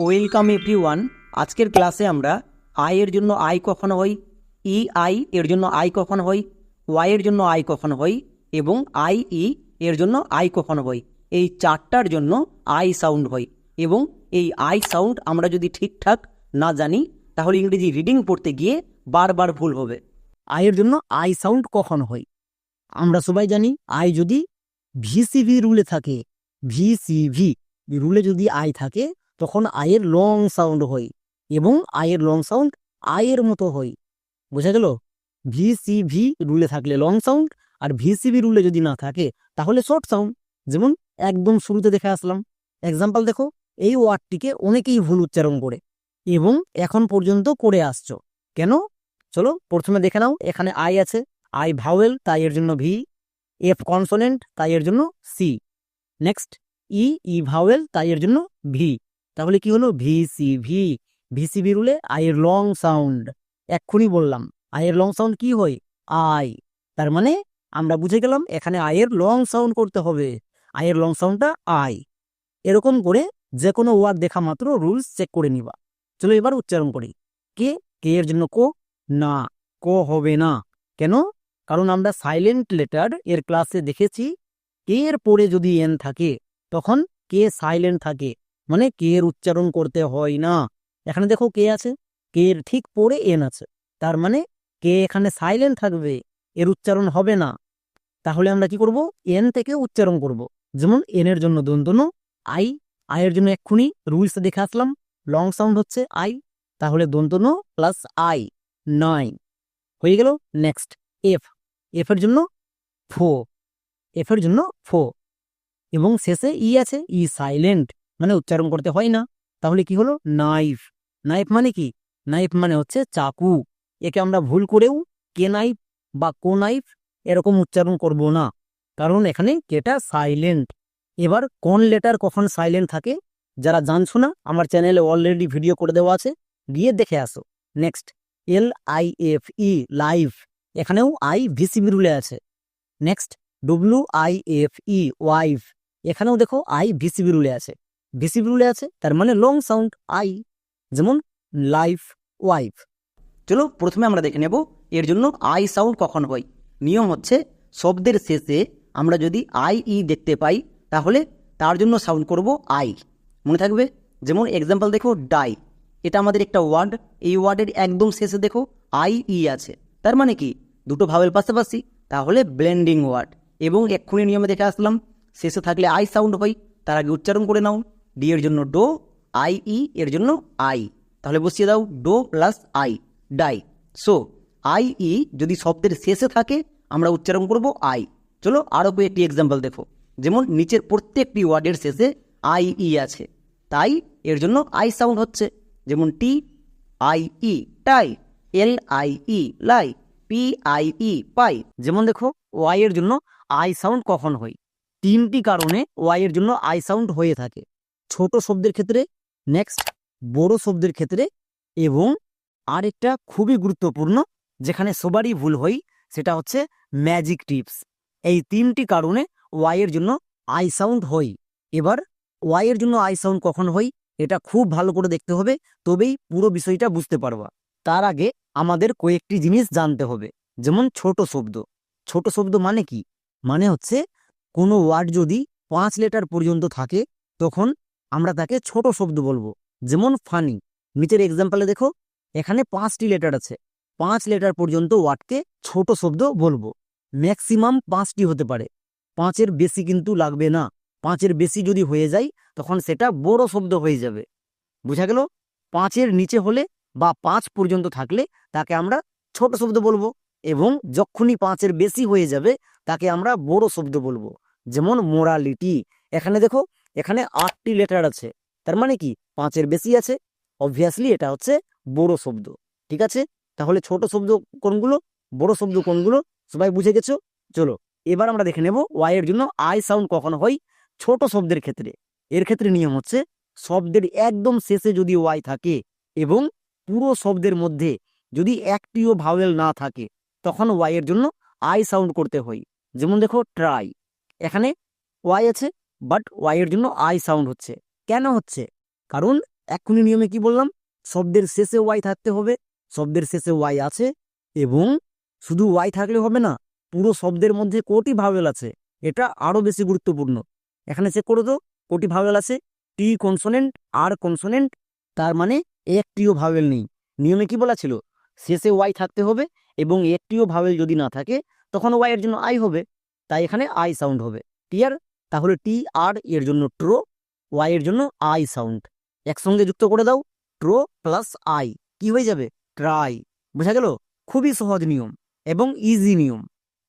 Welcome every one আজকের ক্লাসে আমরা আই এর জন্য আই কখন হই ই, আই এর জন্য আই কখন হই ওয়াই এর জন্য আই কখন হই এবং আই, ই এর জন্য আই কখন হই এই চারটার জন্য আই সাউন্ড হয় এবং এই আই সাউন্ড আমরা যদি ঠিকঠাক না জানি, তাহলে ইংরেজি রিডিং পড়তে গিয়ে বারবার ভুল হবে। আয়ের জন্য আই সাউন্ড কখন হয়? আমরা সবাই জানি, আই যদি ভিসিভি রুলে থাকে, ভিসিভি রুলে যদি আই থাকে তখন আয়ের লং সাউন্ড হয় এবং আয়ের লং সাউন্ড আয়ের মতো হয়। বোঝা গেল? ভিসিভি রুলে থাকলে লং সাউন্ড আর ভিসিভি রুলে যদি না থাকে, তাহলে শর্ট সাউন্ড যেমন একদম শুরুতে দেখে আসলাম। এক্সাম্পল দেখো, এই ওয়ার্ডটিকে অনেকেই ভুল উচ্চারণ করে এবং এখন পর্যন্ত করে আসছো। কেন? চলো প্রথমে দেখে নাও, এখানে আই আছে। আই ভাওয়েল তাই এর জন্য ভি এফ কনসোনেন্ট তাই এর জন্য C next E E vowel তাই এর জন্য ভি তাহলে কি হলো? ভি সি ভি ভিসিবি রুলে আইয়ের লং সাউন্ড এক্ষুনি বললাম। আয়ের লং সাউন্ড কি হয়? আই তার মানে আমরা বুঝে গেলাম এখানে আয়ের লং সাউন্ড করতে হবে। আয়ের লং সাউন্ডটা আই এরকম করে যে কোনো ওয়ার্ড দেখা মাত্র রুলস চেক করে নিবা। চলো এবার উচ্চারণ করি। কে? কে এর জন্য কো? না, ক হবে না। কেন? কারণ আমরা সাইলেন্ট লেটার এর ক্লাসে দেখেছি, কে এর পরে যদি এন থাকে, তখন কে সাইলেন্ট থাকে? মানে কে এর উচ্চারণ করতে হয় না। এখানে দেখো কে আছে, কে এর ঠিক পরে এন আছে। তার মানে কে এখানে সাইলেন্ট থাকবে, এর উচ্চারণ হবে না। তাহলে আমরা কি করব? এন থেকে উচ্চারণ করব। যেমন এন এর জন্য দন্তনু আই আয়ের জন্য এক্ষুনি, রুলস দেখে আসলাম। লং সাউন্ড হচ্ছে আই, তাহলে দন্তনু প্লাস আই, নাইন। হয়ে গেল নেক্সট, এফ। এফ এর জন্য ফো। এফ এর জন্য ফো। এবং শেষে ই আছে, ই সাইলেন্ট মানে উচ্চারণ করতে হয় না। তাহলে কি হলো? নাইফ নাইফ মানে কি? নাইফ মানে হচ্ছে চাকু। একে আমরা ভুল করেও কে নাইফ বা কো নাইফ এরকম উচ্চারণ করব না। কারণ এখানে কেটা সাইলেন্ট এবার কোন লেটার কখন সাইলেন্ট থাকে, যারা জানছো না, আমার চ্যানেলে অলরেডি ভিডিও করে দেওয়া আছে, গিয়ে দেখে আসো। Next L I F E life এখানেও আই ভিসিবি রুলে আছে। Next W I F E wife এখানেও দেখো আই ভিসিবি রুলে আছে। ভিসিবি রুলে আছে, তার মানে লং সাউন্ড আই যেমন লাইফ ওয়াইফ চলো প্রথমে আমরা দেখে নেব, এর জন্য আই সাউন্ড কখন হয়? নিয়ম হচ্ছে, শব্দের শেষে আমরা যদি আই ই দেখতে পাই, তাহলে তার জন্য সাউন্ড করব আই মনে থাকবে? যেমন এক্সাম্পল দেখো ডাই এটা আমাদের একটা ওয়ার্ড এই ওয়ার্ডের একদম শেষে দেখো আই ই আছে। তার মানে কি? দুটো ভাবের পাশাপাশি, তাহলে ব্লেন্ডিং ওয়ার্ড এবং এক্ষুনি নিয়মে দেখে আসলাম, শেষে থাকলে আই সাউন্ড হয়, তার আগে উচ্চারণ করে নাও। ডি এর জন্য ডো আই ই এর জন্য আই তাহলে বসিয়ে দাও, do plus I die. So I E যদি শব্দের শেষে থাকে, আমরা উচ্চারণ করব আই চলো আরও কয়েকটি এক্সাম্পল দেখো। যেমন নিচের প্রত্যেকটি ওয়ার্ডের শেষে আই ই আছে। তাই এর জন্য আই সাউন্ড হচ্ছে। যেমন T I E tie. L I E lie. P I E pie. যেমন দেখো ওয়াই এর জন্য আই সাউন্ড কখন হয়? তিনটি কারণে ওয়াই এর জন্য আই সাউন্ড হয়ে থাকে। ছোট শব্দের ক্ষেত্রে নেক্সট বড় শব্দের ক্ষেত্রে এবং আরেকটা খুবই গুরুত্বপূর্ণ, যেখানে সবারই ভুল হয়, সেটা হচ্ছে ম্যাজিক টিপস এই তিনটি কারণে ওয়াই এর জন্য আই সাউন্ড হয়। এবার ওয়াই এর জন্য আই সাউন্ড কখন হয়, এটা খুব ভালো করে দেখতে হবে, তবেই পুরো বিষয়টা বুঝতে পারবা। তার আগে আমাদের কয়েকটি জিনিস জানতে হবে, যেমন ছোট শব্দ। ছোট শব্দ মানে কি? মানে হচ্ছে কোনো ওয়ার্ড যদি পাঁচ লেটার পর্যন্ত থাকে, তখন আমরা তাকে ছোট শব্দ বলব, যেমন ফানি নিচের এক্সাম্পলে দেখো, এখানে পাঁচটি লেটার আছে। পাঁচ লেটার পর্যন্ত ওয়ার্ডকে ছোট শব্দ বলব। ম্যাক্সিমাম পাঁচটি হতে পারে। পাঁচের বেশি কিন্তু লাগবে না। পাঁচের বেশি যদি হয়ে যায়, তখন সেটা বড় শব্দ হয়ে যাবে। বুঝা গেল? পাঁচের নিচে হলে বা পাঁচ পর্যন্ত থাকলে তাকে আমরা ছোট শব্দ বলব এবং যখনই পাঁচের বেশি হয়ে যাবে, তাকে আমরা বড় শব্দ বলব। যেমন মোরালিটি এখানে দেখো এখানে আটটি লেটার আছে। তার মানে কি? পাঁচের বেশি আছে। অবভিয়াসলি এটা হচ্ছে বড় শব্দ। ঠিক আছে? তাহলে ছোট শব্দ কোনগুলো? বড় শব্দ কোনগুলো? সবাই বুঝে গেছো? চলো, এবার আমরা দেখে নেব ওয়াই এর জন্য আই সাউন্ড কখন হয় ছোট শব্দের ক্ষেত্রে। এর ক্ষেত্রে নিয়ম হচ্ছে শব্দের একদম শেষে যদি ওয়াই থাকে এবং পুরো শব্দের মধ্যে যদি একটিও ভাওয়েল না থাকে, তখন ওয়াই এর জন্য আই সাউন্ড করতে হয়। যেমন দেখো ট্রাই এখানে ওয়াই আছে বাট ওয়াই এর জন্য আই সাউন্ড হচ্ছে। কেন হচ্ছে? কারণ এক্ষুনি নিয়মে কি বললাম? শব্দের শেষে ওয়াই থাকতে হবে, শব্দের শেষে ওয়াই আছে এবং শুধু ওয়াই থাকলে হবে না, পুরো শব্দের মধ্যে কোটি ভাওয়েল আছে। এটা আরও বেশি গুরুত্বপূর্ণ। এখানে চেক করে তো কোটি ভাওয়েল আছে টি কনসোনেন্ট আর কনসোনেন্ট তার মানে একটিও ভাওয়েল নেই। নিয়মে কি বলা ছিল? শেষে ওয়াই থাকতে হবে এবং একটিও ভাওয়েল যদি না থাকে, তখন ওয়াই এর জন্য আই হবে, তাই এখানে আই সাউন্ড হবে। ক্লিয়ার তাহলে টি আর এর জন্য ট্রো ওয়াই এর জন্য আই সাউন্ড একসঙ্গে যুক্ত করে দাও ট্রো প্লাস আই কি হয়ে যাবে? ট্রাই বোঝা গেল? খুবই সহজ নিয়ম এবং ইজি নিয়ম।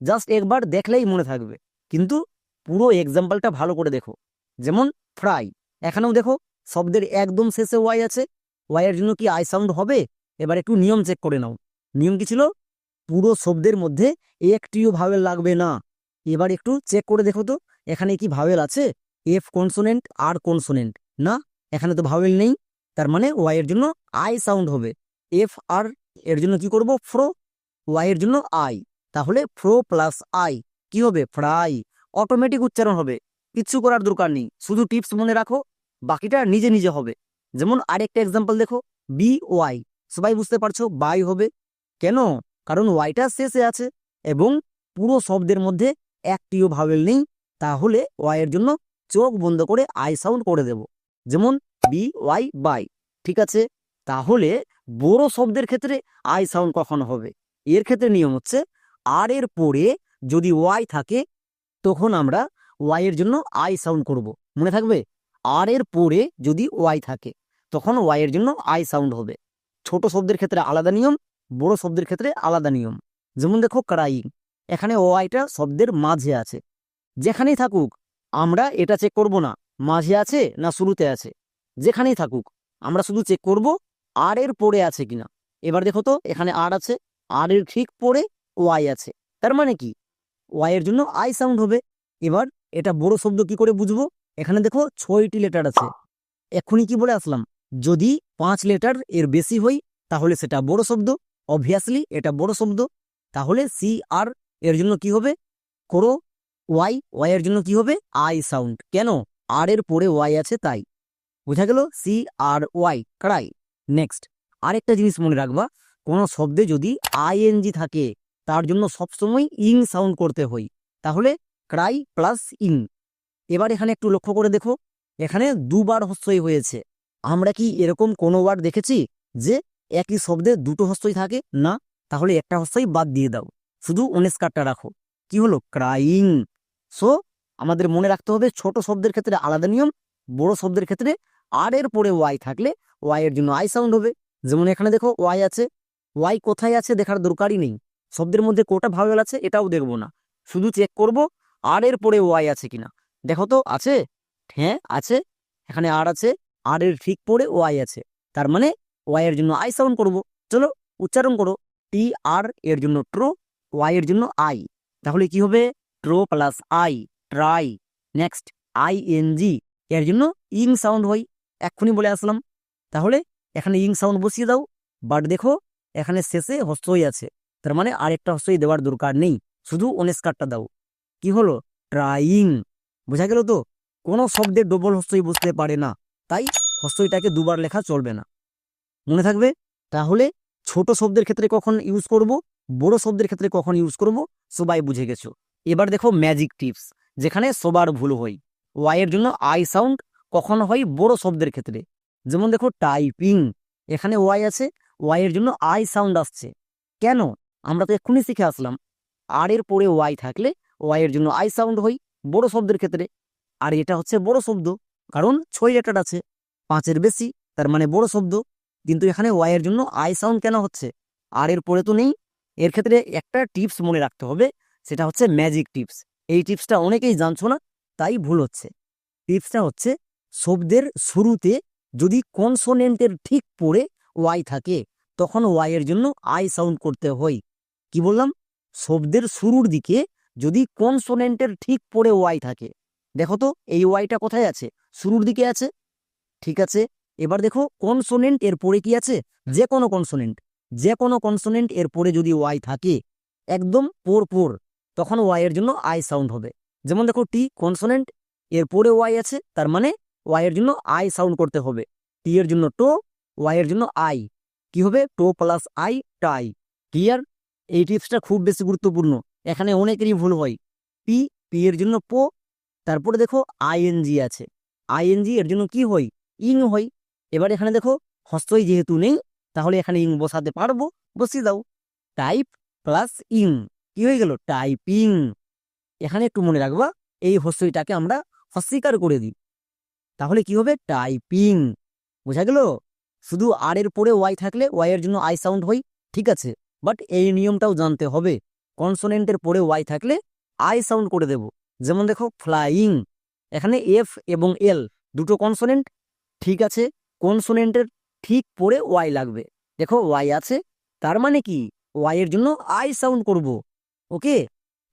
জাস্ট একবার দেখলেই মনে থাকবে। কিন্তু পুরো এক্সাম্পলটা ভালো করে দেখো। যেমন ফ্রাই এখানেও দেখো, শব্দের একদম শেষে ওয়াই আছে। ওয়াই এর জন্য কি আই সাউন্ড হবে? এবার একটু নিয়ম চেক করে নাও। নিয়ম কি ছিল? পুরো শব্দের মধ্যে একটিও ভাওয়েল লাগবে না। এবার একটু চেক করে দেখো তো। এখানে কি ভাওয়েল আছে? এফ কনসোনেন্ট আর কনসোনেন্ট না, এখানে তো ভাওয়েল নেই। তার মানে ওয়াই এর জন্য আই সাউন্ড হবে। এফ আর এর জন্য কি করব? ফ্রো ওয়াই এর জন্য আই তাহলে ফ্রো প্লাস আই কি হবে? ফ্রাই অটোমেটিক উচ্চারণ হবে। কিচ্ছু করার দরকার নেই। শুধু টিপস মনে রাখো। বাকিটা নিজে নিজে হবে। যেমন আরেকটা এক্সাম্পল দেখো। বি ওয়াই সবাই বুঝতে পারছ? বাই হবে। কেন? কারণ ওয়াইটা শেষে আছে এবং পুরো শব্দের মধ্যে একটিও ভাওয়েল নেই। তাহলে ওয়াই এর জন্য চোখ বন্ধ করে আই সাউন্ড করে দেব। যেমন বি ওয়াই বাই ঠিক আছে? তাহলে বড় শব্দের ক্ষেত্রে আই সাউন্ড কখন হবে। এর ক্ষেত্রে নিয়ম হচ্ছে আর এর পরে যদি ওয়াই থাকে, তখন আমরা ওয়াই এর জন্য আই সাউন্ড করব। মনে থাকবে? আর এর পরে যদি ওয়াই থাকে, তখন ওয়াই এর জন্য আই সাউন্ড হবে। ছোট শব্দের ক্ষেত্রে আলাদা নিয়ম, বড় শব্দের ক্ষেত্রে আলাদা নিয়ম। যেমন দেখো ক্রাইং এখানে ওয়াইটা শব্দের মাঝে আছে। যেখানেই থাকুক, আমরা এটা চেক করব না, মাঝে আছে না শুরুতে আছে। যেখানেই থাকুক, আমরা শুধু চেক করব আর এর পরে আছে কিনা। এবার দেখো তো, এখানে আর আছে আর এর ঠিক পরে ওয়াই আছে। তার মানে কি? ওয়াই এর জন্য আই সাউন্ড হবে। এবার এটা বড় শব্দ কি করে বুঝব? এখানে দেখো ছয়টি লেটার আছে। এক্ষুনি কি বলে আসলাম? যদি পাঁচ লেটার এর বেশি হই তাহলে সেটা বড় শব্দ। অবভিয়াসলি এটা বড় শব্দ। তাহলে সি আর এর জন্য কি হবে? করো ওয়াই ওয়াই এর জন্য কি হবে? আই সাউন্ড কেন? আর এর পরে ওয়াই আছে, তাই। বোঝা গেল? C R Y cry next আরেকটা জিনিস মনে রাখবা, কোনো শব্দে যদি আইএনজি থাকে, তার জন্য সবসময় ইং সাউন্ড করতে হয়। তাহলে ক্রাই প্লাস ইং এবার এখানে একটু লক্ষ্য করে দেখো, এখানে দুবার হস্যই হয়েছে। আমরা কি এরকম কোনো বার দেখেছি যে একই শব্দে দুটো হস্তই থাকে? না, তাহলে একটা হস্তই বাদ দিয়ে দাও। শুধু অনেস্কারটা রাখো। কি হলো? ক্রাইং সো আমাদের মনে রাখতে হবে ছোট শব্দের ক্ষেত্রে আলাদা নিয়ম, বড় শব্দের ক্ষেত্রে আর এর পরে ওয়াই থাকলে ওয়াই এর জন্য আই সাউন্ড হবে। যেমন এখানে দেখো ওয়াই আছে ওয়াই কোথায় আছে দেখার দরকারই নেই। শব্দের মধ্যে কোটা ভাওয়েল আছে, এটাও দেখব না। শুধু চেক করব আর এর পরে ওয়াই আছে কিনা। দেখো তো, আছে? হ্যাঁ আছে। এখানে আর আছে আর এর ঠিক পরে ওয়াই আছে। তার মানে ওয়াই এর জন্য আই সাউন্ড করব। চলো, উচ্চারণ করো। টি আর এর জন্য ট্রো ওয়াই এর জন্য আই তাহলে কি হবে? ট্রো plus I try next I N G এর জন্য ইং সাউন্ড হয়। এক্ষুনি বলে আসলাম। তাহলে এখানে ইং সাউন্ড বসিয়ে দাও বাট দেখো এখানে শেষে হস্তই আছে। তার মানে আরেকটা হস্তই দেওয়ার দরকার নেই। শুধু অনেস্কারটা দাও। কি হলো? ট্রাইং বোঝা গেল তো? কোনো শব্দে ডবল হস্তই বসতে পারে না। তাই হস্তইটাকে দুবার লেখা চলবে না। মনে থাকবে? তাহলে ছোট শব্দের ক্ষেত্রে কখন ইউজ করব? বড় শব্দের ক্ষেত্রে কখন ইউজ করব? সবাই বুঝে গেছো। এবার দেখো ম্যাজিক টিপস যেখানে সবার ভুল হয়। ওয়াই এর জন্য আই সাউন্ড কখন হয় বড় শব্দের ক্ষেত্রে। যেমন দেখো টাইপিং এখানে ওয়াই আছে ওয়াই এর জন্য আই সাউন্ড আসছে। কেন? আমরা তো এক্ষুনি শিখে আসলাম। আর এর পরে ওয়াই থাকলে ওয়াই এর জন্য আই সাউন্ড হয় বড় শব্দের ক্ষেত্রে। আর এটা হচ্ছে বড় শব্দ, কারণ ছয় লেটার আছে। পাঁচের বেশি, তার মানে বড় শব্দ। কিন্তু এখানে ওয়াই এর জন্য আই সাউন্ড কেন হচ্ছে? আর এর পরে তো নেই। এর ক্ষেত্রে একটা টিপস মনে রাখতে হবে সেটা হচ্ছে ম্যাজিক টিপস এই টিপসটা অনেকেই জানছো না, তাই ভুল হচ্ছে। টিপসটা হচ্ছে শব্দের শুরুতে যদি কনসোনেন্টের ঠিক পরে ওয়াই থাকে, তখন ওয়াই এর জন্য আই সাউন্ড করতে হয়। কি বললাম? শব্দের শুরুর দিকে যদি কনসোনেন্টের ঠিক পরে ওয়াই থাকে, দেখো তো এই ওয়াইটা কোথায় আছে? শুরুর দিকে আছে। ঠিক আছে? এবার দেখো কনসোনেন্ট এর পরে কি আছে? যে কোনো কনসোনেন্ট যে কোনো কনসোনেন্ট এর পরে যদি ওয়াই থাকে, একদম পোর পোর তখন ওয়াই এর জন্য আই সাউন্ড হবে। যেমন দেখো টি কনসোনেন্ট এর পরে ওয়াই আছে, তার মানে ওয়াই এর জন্য আই সাউন্ড করতে হবে। টি এর জন্য টো ওয়াই এর জন্য আই কি হবে? টো প্লাস আই টাই ক্লিয়ার এই টিপসটা খুব বেশি গুরুত্বপূর্ণ। এখানে অনেকেরই ভুল হয়। পি পি এর জন্য পো তারপরে দেখো আইএনজি আছে। আইএনজি এর জন্য কি হয়? ইং হয়। এবার এখানে দেখো হস্তই যেহেতু নেই, তাহলে এখানে ইং বসাতে পারব, বসিয়ে দাও। টাইপ প্লাস ইং কি হয়ে গেল? টাইপিং এখানে একটু মনে রাখবা, এই হস্তইটাকে আমরা অস্বীকার করে দিই। তাহলে কি হবে? টাইপিং বোঝা গেল? শুধু আর এর পরে ওয়াই থাকলে ওয়াই এর জন্য আই সাউন্ড হয়, ঠিক আছে? বাট এই নিয়মটাও জানতে হবে। কনসোনেন্টের পরে ওয়াই থাকলে আই সাউন্ড করে দেব। যেমন দেখো ফ্লাইং এখানে এফ এবং এল দুটো কনসোনেন্ট ঠিক আছে? কনসোনেন্টের ঠিক পরে ওয়াই লাগবে। দেখো ওয়াই আছে, তার মানে কি? ওয়াই এর জন্য আই সাউন্ড করব। ওকে?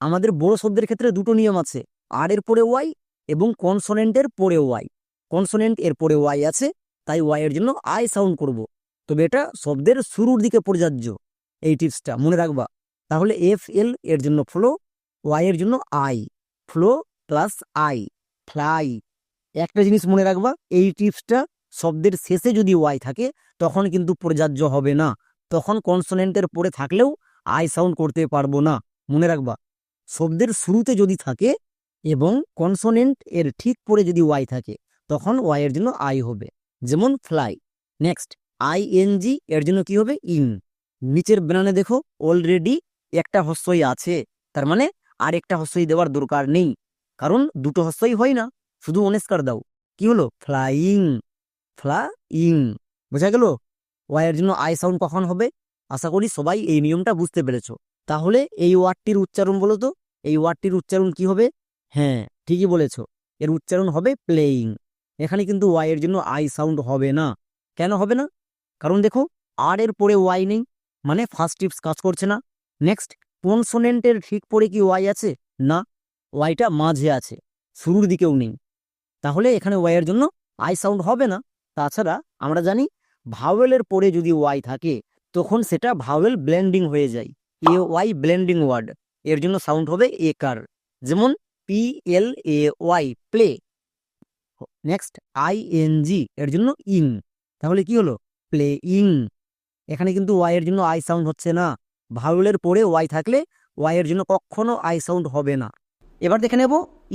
আমাদের বড় শব্দের ক্ষেত্রে দুটো নিয়ম আছে। আর এর পরে ওয়াই এবং কনসোনেন্টের পরে ওয়াই। কনসোনেন্ট এর পরে ওয়াই আছে, তাই ওয়াই এর জন্য আই সাউন্ড করব। তবে এটা শব্দের শুরুর দিকে প্রযোজ্য, এই টিপসটা, মনে রাখবা। তাহলে এফ এল এর জন্য ফ্লো, ওয়াই এর জন্য আই। ফ্লো প্লাস আই, ফ্লাই। একটা জিনিস মনে রাখবা, এই টিপসটা শব্দের শেষে যদি ওয়াই থাকে, তখন কিন্তু প্রযোজ্য হবে না। তখন কনসোনেন্টের পরে থাকলেও আই সাউন্ড করতে পারব না। মনে রাখবা, শব্দের শুরুতে যদি থাকে এবং কনসোনেন্ট এর ঠিক পরে যদি ওয়াই থাকে, তখন ওয়াই এর জন্য আই হবে। যেমন fly next I N G এর জন্য কি হবে? ইন নিচের বেনানে দেখো অলরেডি একটা হস্যই আছে, তার মানে আর একটা হস্যই দেওয়ার দরকার নেই, কারণ দুটো হস্যই হয় না, শুধু অনেস্কার দাও। কি হলো? ফ্লাইং ফ্লাইং বোঝা গেল? ওয়াইয়ের জন্য আই সাউন্ড কখন হবে? আশা করি সবাই এই নিয়মটা বুঝতে পেরেছ। তাহলে এই ওয়ার্ডটির উচ্চারণ বলো তো। এই ওয়ার্ডটির উচ্চারণ কি হবে? হ্যাঁ ঠিকই বলেছ। এর উচ্চারণ হবে প্লেয়িং এখানে কিন্তু ওয়াই এর জন্য আই সাউন্ড হবে না। কেন হবে না? কারণ দেখো আর এর পরে ওয়াই নেই মানে ফার্স্ট টিপস কাজ করছে না। নেক্সট কনসোনেন্টের ঠিক পরে কি ওয়াই আছে? না ওয়াইটা মাঝে আছে, শুরুর দিকেও নেই। তাহলে এখানে ওয়াই এর জন্য আই সাউন্ড হবে না। তাছাড়া আমরা জানি ভাওয়েলের পরে যদি ওয়াই থাকে, তখন সেটা ভাওয়েল ব্লেন্ডিং হয়ে যায়। এ ওয়াই ব্লেন্ডিং ওয়ার্ড এর জন্য সাউন্ড হবে এ কার যেমন P L A Y play next I N G এর জন্য ইং তাহলে কি হলো? প্লে ইং এখানে কিন্তু ওয়াই এর জন্য আই সাউন্ড হচ্ছে না। ভাউলের পরে ওয়াই থাকলে ওয়াই এর জন্য কখনো আই সাউন্ড হবে না। এবার দেখে নেব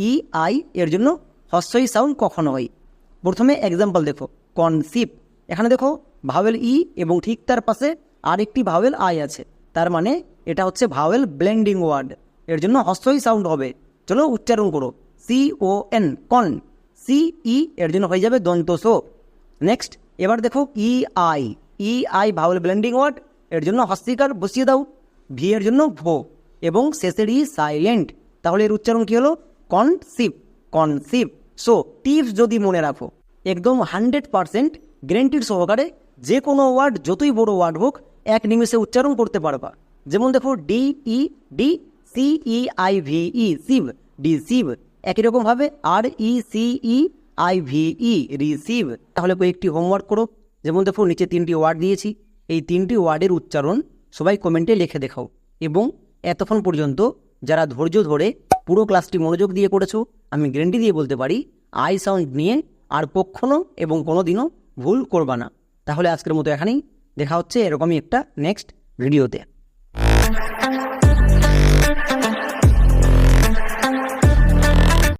ই আই এর জন্য হস্যই সাউন্ড কখনো হয়। প্রথমে এক্সাম্পল দেখো কনসিপ এখানে দেখো ভাওয়েল ই এবং ঠিক তার পাশে আরেকটি ভাওয়েল আই আছে। তার মানে এটা হচ্ছে ভাওয়েল ব্লেন্ডিং ওয়ার্ড এর জন্য হস্যই সাউন্ড হবে। চলো উচ্চারণ করো। C O N con C E এর জন্য হয়ে যাবে দন্ত সো নেক্সট এবার দেখো E I E I vowel blending word এর জন্য হস্তিকার বসিয়ে দাও। ভি এর জন্য ভো এবং শেষের ই সাইলেন্ট তাহলে এর উচ্চারণ কি হলো? কনসিপ কনসিপ সো টিপস যদি মনে রাখো, একদম হান্ড্রেড পারসেন্ট গ্যারেন্টির সহকারে যে কোনো ওয়ার্ড যতই বড় ওয়ার্ড হোক, এক নিমেষে উচ্চারণ করতে পারবা। যেমন দেখো D E D C E I V E সিভ deceive একই রকমভাবে R E C E I V E receive তাহলে কয়েকটি হোমওয়ার্ক করো। যেমন দেখো নিচে তিনটি ওয়ার্ড দিয়েছি। এই তিনটি ওয়ার্ডের উচ্চারণ সবাই কমেন্টে লিখে দেখাও। এবং এতক্ষণ পর্যন্ত যারা ধৈর্য ধরে পুরো ক্লাসটি মনোযোগ দিয়ে করেছ, আমি গ্যারেন্টি দিয়ে বলতে পারি আই সাউন্ড নিয়ে আর কখনো এবং কোনোদিনও ভুল করবা না। তাহলে আজকের মতো এখানেই। দেখা হচ্ছে এরকমই একটা নেক্সট ভিডিওতে Thank you.